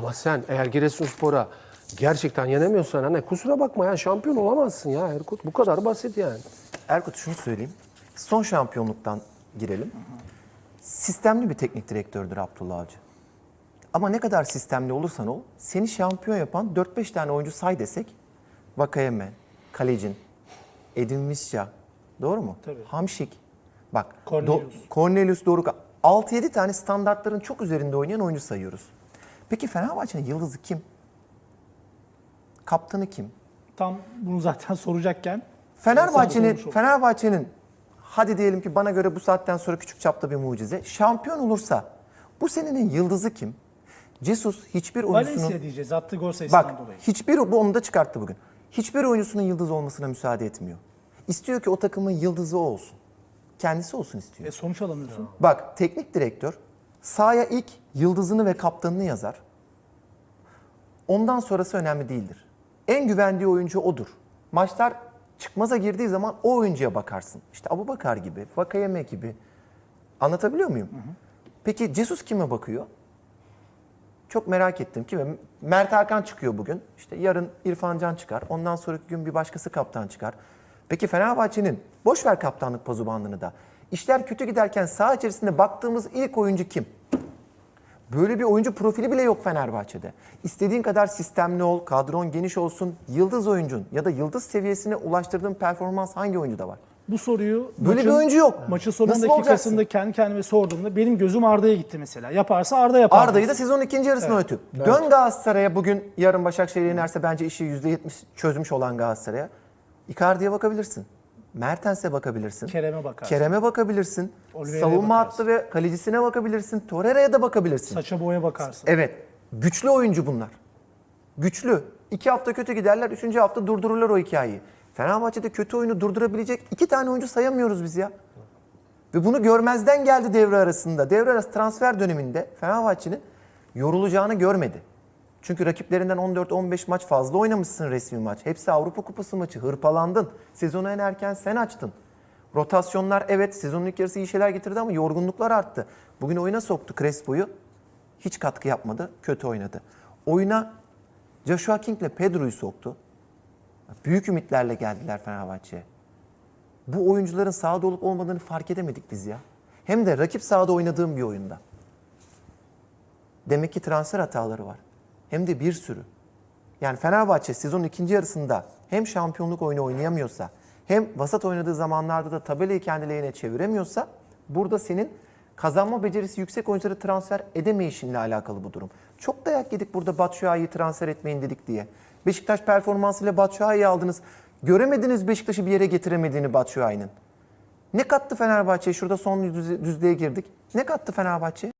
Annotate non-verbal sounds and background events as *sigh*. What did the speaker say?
Ama sen eğer Giresunspor'a gerçekten yenemiyorsan hani kusura bakma ya şampiyon olamazsın ya Erkut. Bu kadar basit yani. Erkut şunu söyleyeyim. Son şampiyonluktan girelim. Sistemli bir teknik direktördür Abdullah Avcı. Ama ne kadar sistemli olursan ol, seni şampiyon yapan 4-5 tane oyuncu say desek, Vakayeme, Kalecin, Edin Visca, doğru mu? Tabii. Hamşik, bak, Cornelius. Do- Cornelius Doruk, 6-7 tane standartların çok üzerinde oynayan oyuncu sayıyoruz. Peki Fenerbahçe'nin yıldızı kim? Kaptanı kim? Tam bunu zaten *laughs* soracakken Fenerbahçe'nin. Fenerbahçe'nin hadi diyelim ki bana göre bu saatten sonra küçük çapta bir mucize. Şampiyon olursa bu senenin yıldızı kim? Jesus hiçbir oyuncusunun Valencia diyeceğiz attığı gol sayısından bak dolayı. hiçbir bu onu da çıkarttı bugün. Hiçbir oyuncusunun yıldız olmasına müsaade etmiyor. İstiyor ki o takımın yıldızı o olsun. Kendisi olsun istiyor. E, sonuç alamıyorsun. Bak teknik direktör sahaya ilk yıldızını ve kaptanını yazar. Ondan sonrası önemli değildir. En güvendiği oyuncu odur. Maçlar çıkmaza girdiği zaman o oyuncuya bakarsın. İşte Abubakar gibi, Vakayeme gibi. Anlatabiliyor muyum? Peki Jesus kime bakıyor? Çok merak ettim. Kime? Mert Hakan çıkıyor bugün. İşte yarın İrfan Can çıkar. Ondan sonraki gün bir başkası kaptan çıkar. Peki Fenerbahçe'nin boş ver kaptanlık pazubandını da. İşler kötü giderken saha içerisinde baktığımız ilk oyuncu kim? Böyle bir oyuncu profili bile yok Fenerbahçe'de. İstediğin kadar sistemli ol, kadron geniş olsun. Yıldız oyuncun ya da yıldız seviyesine ulaştırdığın performans hangi oyuncuda var? Bu soruyu Böyle bir oyuncu yok. Maçın son 10 Nasıl dakikasında olacaksın? kendi kendime sorduğumda benim gözüm Arda'ya gitti mesela. Yaparsa Arda yapar. Arda'yı da sezonun ikinci yarısına oynatıyor. Dön Galatasaray'a bugün yarın Başakşehir yenerse bence işi %70 çözmüş olan Galatasaray'a. Icardi'ye bakabilirsin. Mertens'e bakabilirsin. Kerem'e bakarsın. Kerem'e bakabilirsin. Savunma bakarsın. hattı ve kalecisine bakabilirsin. Torreira'ya da bakabilirsin. Saça boya bakarsın. Evet. Güçlü oyuncu bunlar. Güçlü. İki hafta kötü giderler. Üçüncü hafta durdururlar o hikayeyi. Fenerbahçe'de kötü oyunu durdurabilecek iki tane oyuncu sayamıyoruz biz ya. Ve bunu görmezden geldi devre arasında. Devre arası transfer döneminde Fenerbahçe'nin yorulacağını görmedi. Çünkü rakiplerinden 14-15 maç fazla oynamışsın resmi maç. Hepsi Avrupa Kupası maçı. Hırpalandın. Sezonu en erken sen açtın. Rotasyonlar evet sezonun ilk yarısı iyi şeyler getirdi ama yorgunluklar arttı. Bugün oyuna soktu Crespo'yu. Hiç katkı yapmadı. Kötü oynadı. Oyuna Joshua King ile Pedro'yu soktu. Büyük ümitlerle geldiler Fenerbahçe'ye. Bu oyuncuların sahada olup olmadığını fark edemedik biz ya. Hem de rakip sahada oynadığım bir oyunda. Demek ki transfer hataları var. Hem de bir sürü. Yani Fenerbahçe sezonun ikinci yarısında hem şampiyonluk oyunu oynayamıyorsa hem vasat oynadığı zamanlarda da tabelayı kendi lehine çeviremiyorsa burada senin kazanma becerisi yüksek oyuncuları transfer edemeyişinle alakalı bu durum. Çok dayak yedik burada Batshuayi'yi transfer etmeyin dedik diye. Beşiktaş performansıyla Batshuayi'yi aldınız. Göremediniz Beşiktaş'ı bir yere getiremediğini Batshuayi'nin. Ne kattı Fenerbahçe? Şurada son düzlüğe girdik. Ne kattı Fenerbahçe?